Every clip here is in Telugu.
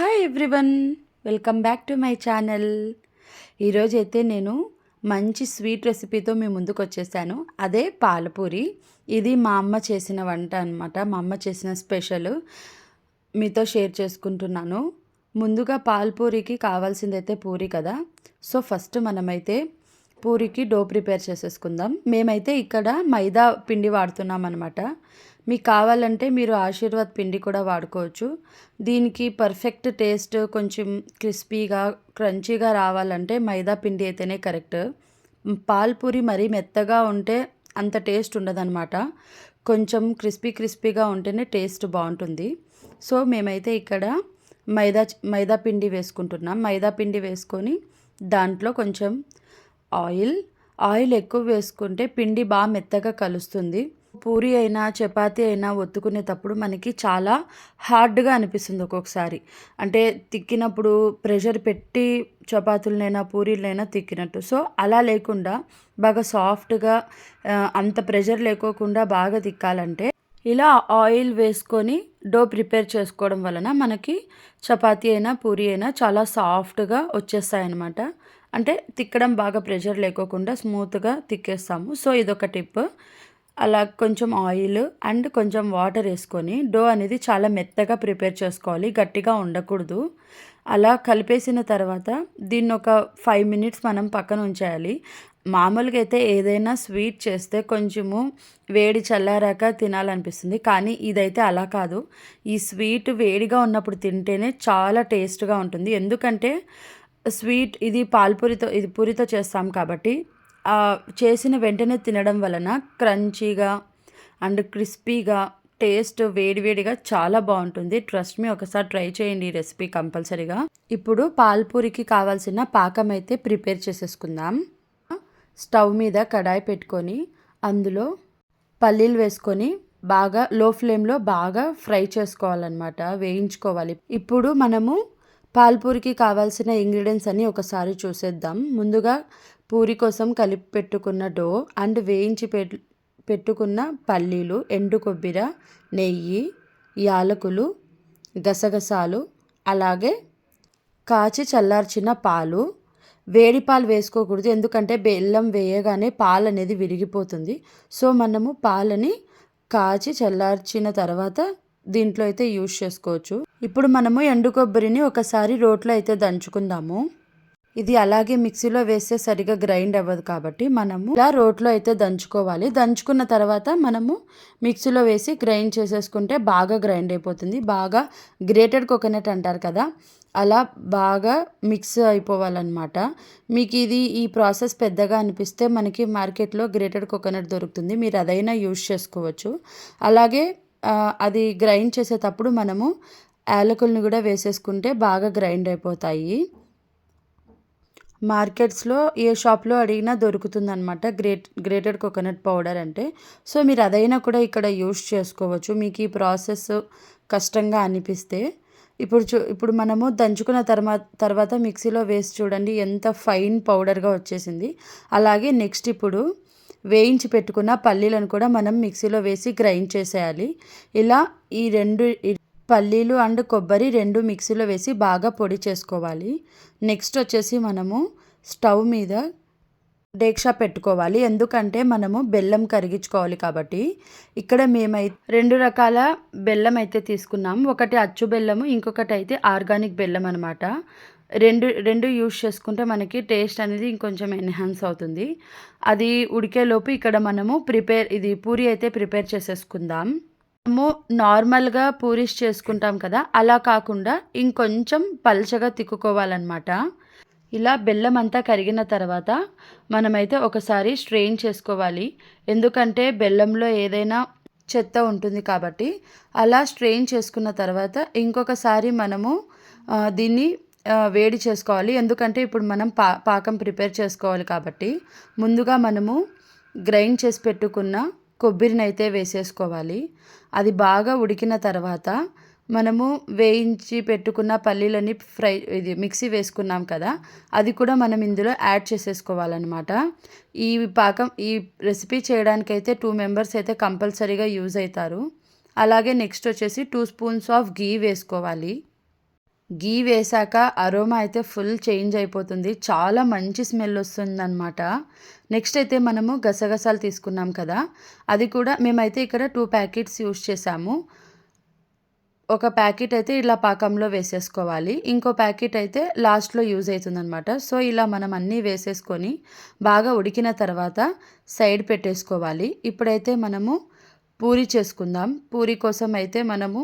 Hi everyone welcome back to my channel. ఈరోజు అయితే నేను మంచి స్వీట్ రెసిపీతో మీ ముందుకు వచ్చేసాను అదే పాలపూరి. ఇది మా అమ్మ చేసిన వంట అనమాట మా అమ్మ చేసిన స్పెషల్. మీతో షేర్ చేసుకుంటున్నాను. ముందుగా పాలపూరికి కావాల్సిందైతే పూరి కదా. సో ఫస్ట్ మనమైతే పూరికి డో ప్రిపేర్ చేసేసుకుందాం. మేమైతే ఇక్కడ మైదా పిండి వాడుతున్నాం అనమాట మీకు కావాలంటే మీరు ఆశీర్వాద్ పిండి కూడా వాడుకోవచ్చు. దీనికి పర్ఫెక్ట్ టేస్ట్ కొంచెం క్రిస్పీగా క్రంచీగా రావాలంటే మైదా పిండి అయితేనే కరెక్ట్ పాల్పూరి మరీ మెత్తగా ఉంటే అంత టేస్ట్ ఉండదన్నమాట. కొంచెం క్రిస్పీ క్రిస్పీగా ఉంటేనే టేస్ట్ బాగుంటుంది. సో మేమైతే ఇక్కడ మైదా మైదా పిండి వేసుకుంటున్నాం. మైదా పిండి వేసుకొని దాంట్లో కొంచెం ఆయిల్ ఆయిల్ ఎక్కువ వేసుకుంటే పిండి బాగా మెత్తగా కలుస్తుంది. పూరి అయినా చపాతీ అయినా ఒత్తుకునేటప్పుడు మనకి చాలా హార్డ్గా అనిపిస్తుంది ఒక్కొక్కసారి. అంటే తిక్కినప్పుడు ప్రెషర్ పెట్టి చపాతీలనైనా పూరీలైనా తిక్కినట్టు. సో అలా లేకుండా బాగా సాఫ్ట్గా అంత ప్రెషర్ లేకోకుండా బాగా తిక్కాలంటే ఇలా ఆయిల్ వేసుకొని డో ప్రిపేర్ చేసుకోవడం వలన మనకి చపాతీ అయినా పూరి అయినా చాలా సాఫ్ట్గా వచ్చేస్తాయి అన్నమాట అంటే తిక్కడం బాగా ప్రెషర్ లేకోకుండా స్మూత్గా తిక్కేస్తాము. సో ఇదొక టిప్. అలా కొంచెం ఆయిల్ అండ్ కొంచెం వాటర్ వేసుకొని డో అనేది చాలా మెత్తగా ప్రిపేర్ చేసుకోవాలి గట్టిగా ఉండకూడదు. అలా కలిపేసిన తర్వాత దీన్ని ఒక ఫైవ్ మినిట్స్ మనం పక్కన ఉంచేయాలి. మామూలుగా అయితే ఏదైనా స్వీట్ చేస్తే కొంచెము వేడి చల్లారాక తినాలనిపిస్తుంది కానీ ఇదైతే అలా కాదు. ఈ స్వీట్ వేడిగా ఉన్నప్పుడు తింటేనే చాలా టేస్ట్గా ఉంటుంది. ఎందుకంటే స్వీట్ ఇది పాల్పూరితో ఇది పూరితో చేస్తాం కాబట్టి చేసిన వెంటనే తినడం వలన క్రంచీగా అండ్ క్రిస్పీగా టేస్ట్ వేడివేడిగా చాలా బాగుంటుంది. ట్రస్ట్ మీ ఒకసారి ట్రై చేయండి ఈ రెసిపీ కంపల్సరీగా. ఇప్పుడు పాల్పూరికి కావాల్సిన పాకం అయితే ప్రిపేర్ చేసేసుకుందాం. స్టవ్ మీద కడాయి పెట్టుకొని అందులో పల్లీలు వేసుకొని బాగా లో ఫ్లేమ్లో బాగా ఫ్రై చేసుకోవాలన్నమాట వేయించుకోవాలి. ఇప్పుడు మనము పాల్పూరికి కావాల్సిన ఇంగ్రీడియంట్స్ అన్నీ ఒకసారి చూసేద్దాం. ముందుగా పూరి కోసం కలిపి పెట్టుకున్న డో అండ్ వేయించి పెట్టుకున్న పల్లీలు ఎండు కొబ్బరి నెయ్యి యాలకులు గసగసాలు అలాగే కాచి చల్లార్చిన పాలు. వేడి పాలు వేసుకోకూడదు ఎందుకంటే బెల్లం వేయగానే పాలు అనేది విరిగిపోతుంది. సో మనము పాలని కాచి చల్లార్చిన తర్వాత దీంట్లో అయితే యూజ్ చేసుకోవచ్చు. ఇప్పుడు మనము ఎండు కొబ్బరిని ఒకసారి రోట్లో అయితే దంచుకుందాము. ఇది అలాగే మిక్సీలో వేస్తే సరిగా గ్రైండ్ అవ్వదు కాబట్టి మనము ఇలా రోట్లో అయితే దంచుకోవాలి. దంచుకున్న తర్వాత మనము మిక్సీలో వేసి గ్రైండ్ చేసేసుకుంటే బాగా గ్రైండ్ అయిపోతుంది. బాగా గ్రేటెడ్ కోకోనట్ అంటారు కదా అలా బాగా మిక్స్ అయిపోవాలన్నమాట. మీకు ఇది ఈ ప్రాసెస్ పెద్దగా అనిపిస్తే మనకి మార్కెట్లో గ్రేటెడ్ కోకోనట్ దొరుకుతుంది. మీరు అదైనా యూజ్ చేసుకోవచ్చు. అలాగే అది గ్రైండ్ చేసేటప్పుడు మనము యాలకుల్ని కూడా వేసేసుకుంటే బాగా గ్రైండ్ అయిపోతాయి. మార్కెట్స్లో ఏ షాప్లో అడిగినా దొరుకుతుందనమాట గ్రేట్ గ్రేటెడ్ కోకోనట్ పౌడర్ అంటే. సో మీరు అదైనా కూడా ఇక్కడ యూస్ చేసుకోవచ్చు. మీకు ఈ ప్రాసెస్ కష్టంగా అనిపిస్తే. ఇప్పుడు చూ ఇప్పుడు మనము దంచుకున్న తర్వాత తర్వాత మిక్సీలో వేసి చూడండి ఎంత ఫైన్ పౌడర్గా వచ్చేసింది. అలాగే నెక్స్ట్ ఇప్పుడు వేయించి పెట్టుకున్న పల్లీలను కూడా మనం మిక్సీలో వేసి గ్రైండ్ చేసేయాలి. ఇలా ఈ రెండు పల్లీలు అండ్ కొబ్బరి రెండు మిక్సీలో వేసి బాగా పొడి చేసుకోవాలి. నెక్స్ట్ వచ్చేసి మనము స్టవ్ మీద డేక్షా పెట్టుకోవాలి. ఎందుకంటే మనము బెల్లం కరిగించుకోవాలి కాబట్టి. ఇక్కడ మేమై రెండు రకాల బెల్లం అయితే తీసుకున్నాం. ఒకటి అచ్చు బెల్లము ఇంకొకటి అయితే ఆర్గానిక్ బెల్లం అనమాట రెండు రెండు యూజ్ చేసుకుంటే మనకి టేస్ట్ అనేది ఇంకొంచెం ఎన్హాన్స్ అవుతుంది. అది ఉడికేలోపు ఇక్కడ మనము ప్రిపేర్ ఇది పూరి అయితే ప్రిపేర్ చేసేసుకుందాం. మనము నార్మల్గా పూరీస్ చేసుకుంటాం కదా అలా కాకుండా ఇంకొంచెం పల్చగా తిక్కుకోవాలన్నమాట. ఇలా బెల్లం అంతా కరిగిన తర్వాత మనమైతే ఒకసారి స్ట్రెయిన్ చేసుకోవాలి. ఎందుకంటే బెల్లంలో ఏదైనా చెత్త ఉంటుంది కాబట్టి అలా స్ట్రెయిన్ చేసుకున్న తర్వాత ఇంకొకసారి మనము దీన్ని వేడి చేసుకోవాలి. ఎందుకంటే ఇప్పుడు మనం పా పాకం ప్రిపేర్ చేసుకోవాలి కాబట్టి ముందుగా మనము గ్రైండ్ చేసి పెట్టుకున్న కొబ్బరిని అయితే వేసేసుకోవాలి. అది బాగా ఉడికిన తర్వాత మనము వేయించి పెట్టుకున్న పల్లీలని ఫ్రై ఇది మిక్సీ వేసుకున్నాం కదా అది కూడా మనం ఇందులో యాడ్ చేసేసుకోవాలన్నమాట. ఈ పాకం ఈ రెసిపీ చేయడానికైతే టూ మెంబర్స్ అయితే కంపల్సరీగా యూజ్ అవుతారు. అలాగే నెక్స్ట్ వచ్చేసి టూ స్పూన్స్ ఆఫ్ గీ వేసుకోవాలి. గీ వేశాక అరోమా అయితే ఫుల్ చేంజ్ అయిపోతుంది. చాలా మంచి స్మెల్ వస్తుందన్నమాట. నెక్స్ట్ అయితే మనము గసగసాలు తీసుకున్నాం కదా. అది కూడా మేమైతే ఇక్కడ టూ ప్యాకెట్స్ యూస్ చేసాము ఒక ప్యాకెట్ అయితే ఇలా పాకంలో వేసేసుకోవాలి. ఇంకో ప్యాకెట్ అయితే లాస్ట్లో యూజ్ అవుతుందన్నమాట. సో ఇలా మనం అన్నీ వేసేసుకొని బాగా ఉడికిన తర్వాత సైడ్ పెట్టేసుకోవాలి. ఇప్పుడైతే మనము పూరి చేసుకుందాం. పూరి కోసం అయితే మనము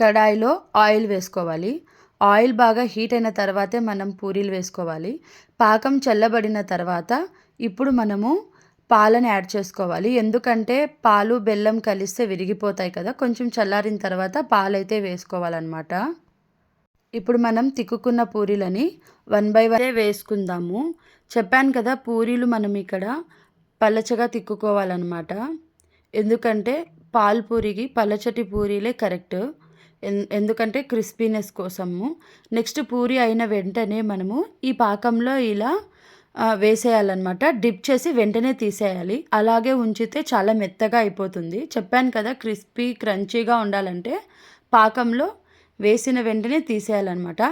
కడాయిలో ఆయిల్ వేసుకోవాలి. ఆయిల్ బాగా హీట్ అయిన తర్వాతే మనం పూరీలు వేసుకోవాలి. పాకం చల్లబడిన తర్వాత ఇప్పుడు మనము పాలను యాడ్ చేసుకోవాలి. ఎందుకంటే పాలు బెల్లం కలిస్తే విరిగిపోతాయి కదా కొంచెం చల్లారిన తర్వాత పాలైతే వేసుకోవాలన్నమాట. ఇప్పుడు మనం తిక్కుకున్న పూరీలని వన్ బై వన్ వేసుకుందాము. చెప్పాను కదా పూరీలు మనం ఇక్కడ పలచగా తిక్కుకోవాలన్నమాట. ఎందుకంటే పాలు పూరికి పలచటి పూరీలే కరెక్ట్. ఎందుకంటే క్రిస్పీనెస్ కోసము. నెక్స్ట్ పూరి అయిన వెంటనే మనము ఈ పాకంలో ఇలా వేసేయాలన్నమాట. డిప్ చేసి వెంటనే తీసేయాలి. అలాగే ఉంచితే చాలా మెత్తగా అయిపోతుంది. చెప్పాను కదా క్రిస్పీ క్రంచీగా ఉండాలంటే పాకంలో వేసిన వెంటనే తీసేయాలన్నమాట.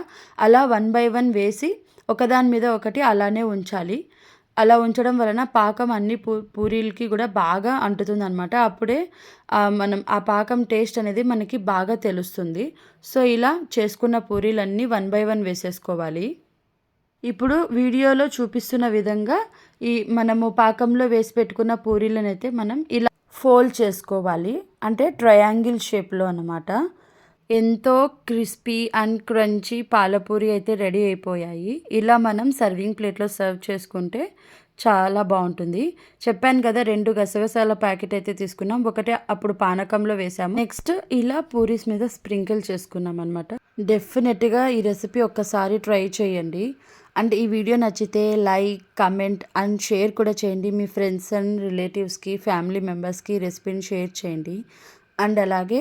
అలా వన్ బై వన్ వేసి ఒకదాని మీద ఒకటి అలానే ఉంచాలి. అలా ఉంచడం వలన పాకం అన్ని పూ పూరీలకి కూడా బాగా అంటుతుంది అనమాట అప్పుడే మనం ఆ పాకం టేస్ట్ అనేది మనకి బాగా తెలుస్తుంది. సో ఇలా చేసుకున్న పూరీలన్నీ వన్ బై వన్ వేసేసుకోవాలి. ఇప్పుడు వీడియోలో చూపిస్తున్న విధంగా ఈ మనము పాకంలో వేసి పెట్టుకున్న పూరీలను అయితే మనం ఇలా ఫోల్డ్ చేసుకోవాలి. అంటే ట్రయాంగిల్ షేప్లో అనమాట ఎంతో క్రిస్పీ అండ్ క్రంచీ పాలపూరి అయితే రెడీ అయిపోయాయి. ఇలా మనం సర్వింగ్ ప్లేట్లో సర్వ్ చేసుకుంటే చాలా బాగుంటుంది. చెప్పాను కదా రెండు గసగసాల ప్యాకెట్ అయితే తీసుకున్నాం. ఒకటే అప్పుడు పానకంలో వేసాము. నెక్స్ట్ ఇలా పూరీస్ మీద స్ప్రింకిల్ చేసుకున్నాం అనమాట డెఫినెట్గా ఈ రెసిపీ ఒక్కసారి ట్రై చేయండి. అండ్ ఈ వీడియో నచ్చితే లైక్ కమెంట్ అండ్ షేర్ కూడా చేయండి. మీ ఫ్రెండ్స్ అండ్ రిలేటివ్స్కి ఫ్యామిలీ మెంబర్స్కి రెసిపీని షేర్ చేయండి. అండ్ అలాగే